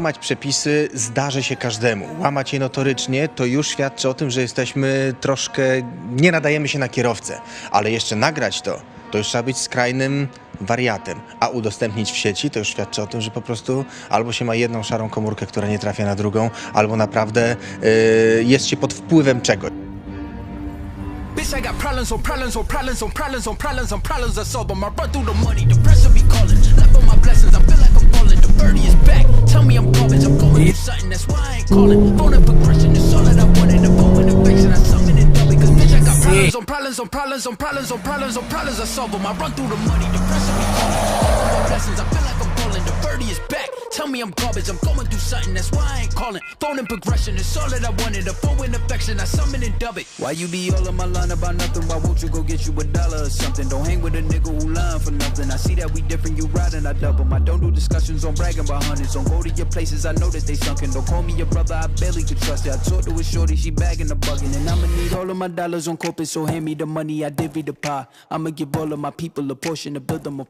Łamać przepisy zdarzy się każdemu. Łamać je notorycznie to już świadczy o tym, że jesteśmy troszkę. nie nadajemy się na kierowcę. Ale jeszcze nagrać to, to już trzeba być skrajnym wariatem. A udostępnić w sieci to już świadczy o tym, że po prostu albo się ma jedną szarą komórkę, która nie trafia na drugą, albo naprawdę yy, jest się pod wpływem czegoś. Bitch, I got problems on problems on problems on problems on problems on problems I solve 'em. I run through the money, the pressure be calling. That's why I ain't calling. Phone and progression is all that I wanted. The phone and I summon it double. Cause bitch, I got problems on problems on problems on problems on problems on problems I solve 'em. I run through the money, the pressure be calling. Left on my blessings, I feel like I'm me I'm garbage, I'm going through something, that's why I ain't calling. Phone in progression it's all that I wanted. The phone in affection, I summon and dub it. Why you be all on my line about nothing? Why won't you go get you a dollar or something? Don't hang with a nigga who lying for nothing. I see that we different, you riding, I double. I don't do discussions on bragging about hundreds. Don't go to your places, I know that they sunken. Don't call me your brother, I barely could trust it. I talked to a shorty, she bagging the bugging. And I'ma need all of my dollars on corporate, so hand me the money, I divvy the pie. I'ma give all of my people a portion to build them a